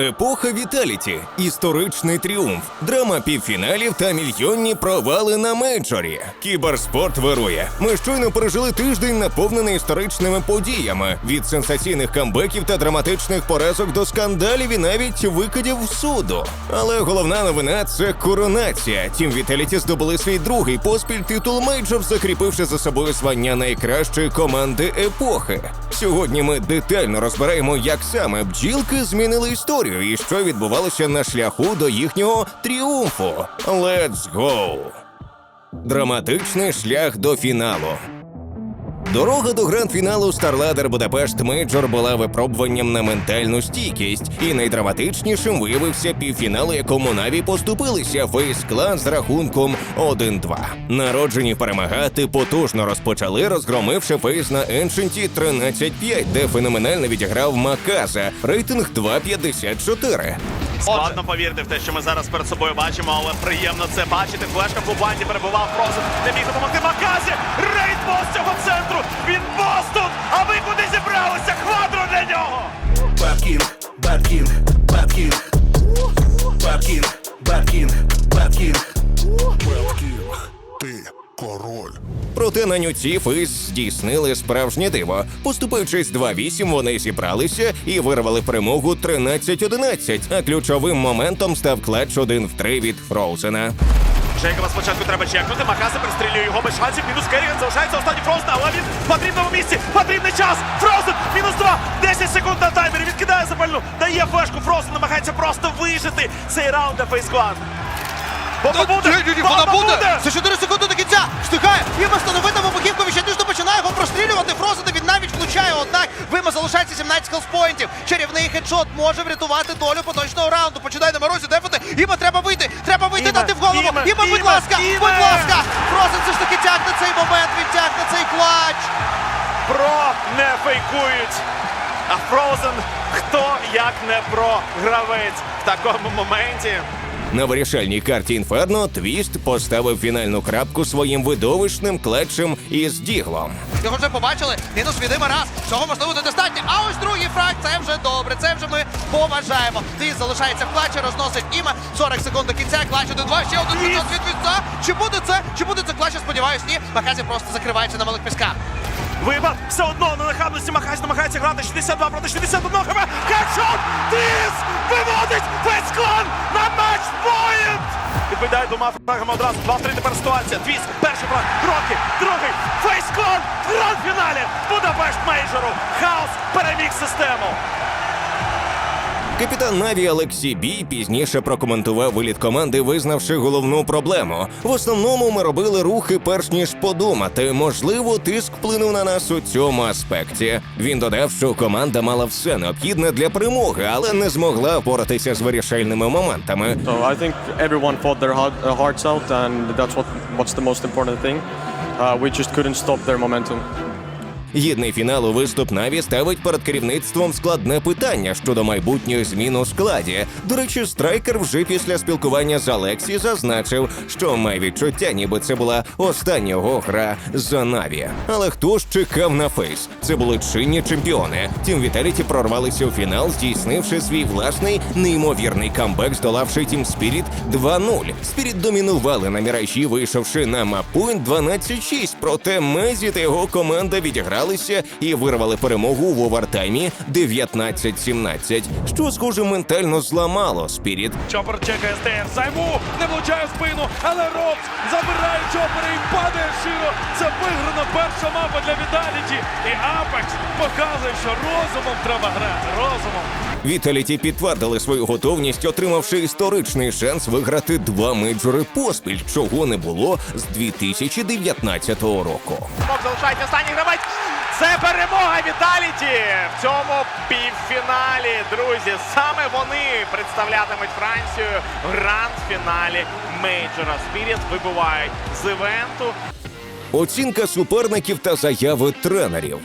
Епоха Віталіті, історичний тріумф, драма півфіналів та мільйонні провали на мейджорі. Кіберспорт вирує. Ми щойно пережили тиждень, наповнений історичними подіями від сенсаційних камбеків та драматичних поразок до скандалів і навіть викидів в суду. Але головна новина це коронація. Тім Віталіті здобули свій другий поспіль титул мейджор, закріпивши за собою звання найкращої команди епохи. Сьогодні ми детально розбираємо, як саме бджілки змінили історію і що відбувалося на шляху до їхнього тріумфу. Let's go! Драматичний шлях до фіналу. Дорога до гранд-фіналу StarLadder Будапешт Мейджор була випробуванням на ментальну стійкість, і найдраматичнішим виявився півфінал, якому Наві поступилися Фейс Клан з рахунком 1-2. Народжені перемагати потужно розпочали, розгромивши Фейс на Еншенті 13-5, де феноменально відіграв Маказа. Рейтинг 2.54. Складно повірити в те, що ми зараз перед собою бачимо, але приємно це бачити. Флешка в Кубанді перебував Фрозен, не міг допомогти Маказі. Рейд бос цього центру. Він бос тут. А ви куди зібралися? Квадро для нього. Bad King, Bad King, Bad King. Bad King, Bad King, Bad King. Беткін, ти король. Проте на нюці Фейс здійснили справжнє диво. Поступаючись 2-8, вони зібралися і вирвали перемогу 13-11, а ключовим моментом став клатч 1 в 3 від Фроузена. Джейкоба спочатку треба чекнути. Макази пристрілює його без шансів. Мінус Керріган залишається останній Фроузен, але він в потрібному місці. Потрібний час. Фроузен мінус два. 10 секунд на таймері. Відкидає запальну. Дає флешку. Фроузен намагається просто вижити цей раунд для Фейскван. Бомба буде! Вона буде! За 4 секунди до кінця! Встигає! Віма встановити вибухівку, він ще ніжно починає його прострілювати. Фрозена він навіть влучає, однак Вима залишається 17 хелспоінтів. Чарівний хедшот може врятувати долю поточного раунду. Починає на морозі дефати. Іма треба вийти! Треба вийти, Іме, дати голову! Іма, будь ласка! Іме! Будь ласка! Фрозен все ж таки тягне цей момент, він тягне цей клач! Про не фейкують. А Фрозен хто як не про гравець в такому моменті. На вирішальній карті Інферно Твіст поставив фінальну крапку своїм видовищним клечем із діглом. Його вже побачили. Мінус від раз. Цього можливо недостатньо. А ось другий фраг. Це вже добре. Це вже ми поважаємо. Ти залишається в клатчі, розносить Іма. 40 секунд до кінця. Клатч 1-2. Ще один від віця. Чи буде це? Чи буде це клатч? Я Сподіваюсь, ні. Маказі просто закривається на малих пісках. Вибор все одно на нахабності Махась намагається грати 62 проти 61 хп. Хедшот! Тис! Виводить весь клан! Відповідає двома фрагами одразу. 2-3 тепер ситуація. Твіс, перший фраг, Кроки, другий. Фейскон в гранд-фіналі Будапешт мейджору. Хаос переміг систему. Капітан Наві Олексій Бій пізніше прокоментував виліт команди, визнавши головну проблему. В основному ми робили рухи, перш ніж подумати. Можливо, тиск вплинув на нас у цьому аспекті. Він додав, що команда мала все необхідне для перемоги, але не змогла впоратися з вирішальними моментами. So I think everyone fought their uh, hearts out, and that's what what's the most important thing. Uh, we just couldn't stop their momentum. Гідний фіналу виступ Наві ставить перед керівництвом складне питання щодо майбутніх змін у складі. До речі, страйкер вже після спілкування з Алексі зазначив, що має відчуття, ніби це була остання його гра за Наві. Але хто ж чекав на фейс? Це були чинні чемпіони. Тім Віталіті прорвалися у фінал, здійснивши свій власний неймовірний камбек, здолавши Тім Спіріт 2-0. Спіріт домінували на міражі, вийшовши на маппойнт 12-6. Проте Мезі та його команда відігралися і вирвали перемогу в овертаймі 19-17, що схоже ментально зламало Спіріт. Чопер чекає СТР. Займу не влучає спину, але Робс забирає чопера і падає широ. Це виграна перша мапа для Віталіті. І показує, що розумом треба грати. Розумом. Віталіті підтвердили свою готовність, отримавши історичний шанс виграти два мейджори поспіль, чого не було з 2019 року. Залишається останній гравець. Це перемога Віталіті в цьому півфіналі. Друзі, саме вони представлятимуть Францію в гранд-фіналі мейджора. Спіріт вибувають з івенту. Оцінка суперників та заяви тренерів.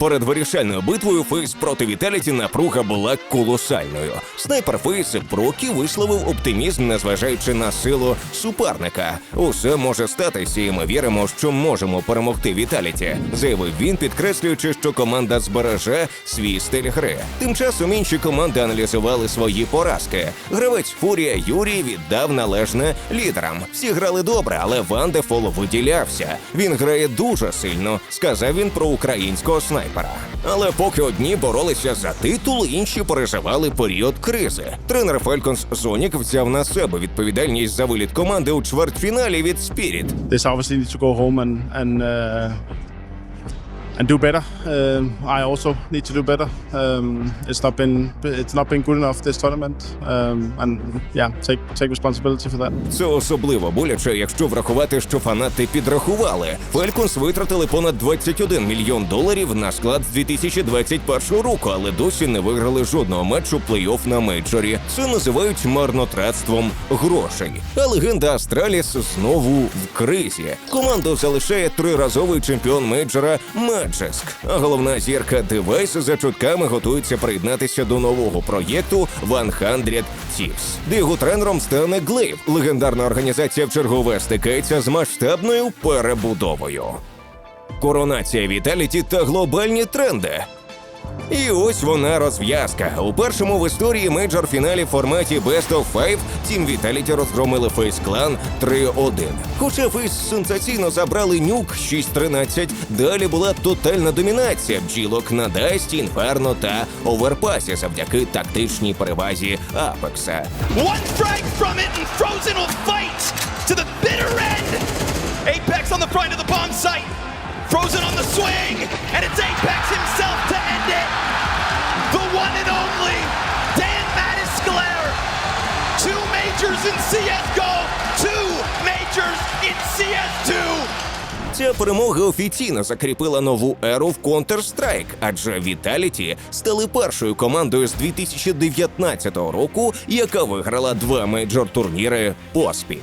Перед вирішальною битвою Фейс проти Віталіті напруга була колосальною. Снайпер Фейс Прокі висловив оптимізм, незважаючи на силу суперника. Усе може статися, і ми віримо, що можемо перемогти Віталіті, заявив він, підкреслюючи, що команда збереже свій стиль гри. Тим часом інші команди аналізували свої поразки. Гравець Фурія Юрій віддав належне лідерам. Всі грали добре, але Ван Дефол виділявся. Він грає дуже сильно, сказав він про українського снайпера. Але поки одні боролися за титул, інші переживали період кризи. Тренер Фельконс Зонік взяв на себе відповідальність за виліт команди у чвертьфіналі від Спіріт. this obviously and do better. Um I also need to do better. Um, it's not been it's not been good enough this tournament, um, and yeah, take take responsibility for that. Це особливо боляче, якщо врахувати, що фанати підрахували. Фельконс витратили понад 21 мільйон доларів на склад з 2021 року, але досі не виграли жодного матчу плей-офф на мейджорі. Це називають марнотратством грошей. А легенда Астраліс знову в кризі. Команду залишає триразовий чемпіон мейджора Маджеск. Головна зірка девайсу за чутками готується приєднатися до нового проєкту 100 Thieves, де його тренером стане Глейв. Легендарна організація в чергове стикається з масштабною перебудовою. Коронація Віталіті та глобальні тренди. І ось вона розв'язка. У першому в історії мейджор фіналі в форматі Best of Five Тім Віталіті розгромили Фейс Клан 3-1. Хоча Фейс сенсаційно забрали нюк 6-13, далі була тотальна домінація бджілок на Дасті, Інферно та Оверпасі завдяки тактичній перевазі Апекса. One strike from it, and Frozen will fight to the bitter end. Apex on the front of the bomb site. Frozen on the swing, Ця перемога офіційно закріпила нову еру в Counter-Strike, адже Vitality стали першою командою з 2019 року, яка виграла два мейджор турніри поспіль.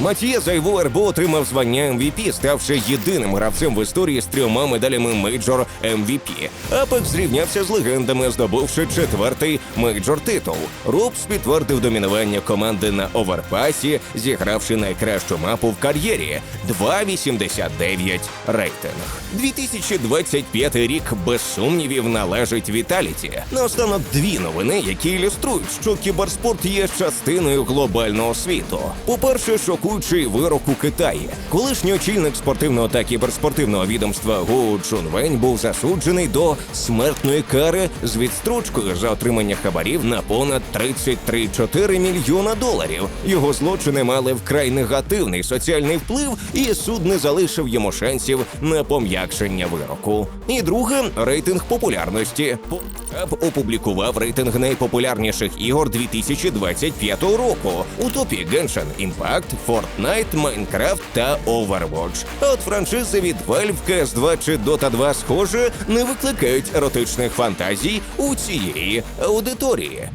Матіє Зайву РБО отримав звання MVP, ставши єдиним гравцем в історії з трьома медалями мейджор MVP. Апекс зрівнявся з легендами, здобувши четвертий мейджор титул. Робс підтвердив домінування команди на оверпасі, зігравши найкращу мапу в кар'єрі 2.89 рейтинг. 2025 рік без сумнівів належить Віталіті. Наостанок дві новини, які ілюструють, що кіберспорт є частиною глобального світу. По-перше, шокуючий вирок у Китаї. Колишній очільник спортивного та кіберспортивного відомства Гу Чунвень був засуджений до смертної кари з відстрочкою за отримання хабарів на понад 33,4 мільйона доларів. Його злочини мали вкрай негативний соціальний вплив, і суд не залишив йому шансів на пом'якшення вироку. І друге рейтинг популярності. Порнхаб опублікував рейтинг найпопулярніших ігор 2025 року. У топі Genshin Impact, Fortnite, Minecraft та Overwatch. А от франшизи від Valve, CS2 чи Dota 2, схоже, не викликають еротичних фантазій у цієї аудиторії.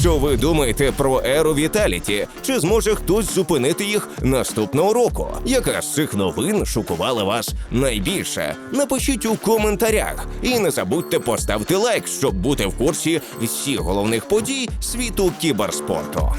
Що ви думаєте про еру Віталіті? Чи зможе хтось зупинити їх наступного року? Яка з цих новин шокувала вас найбільше? Напишіть у коментарях і не забудьте поставити лайк, щоб бути в курсі всіх головних подій світу кіберспорту.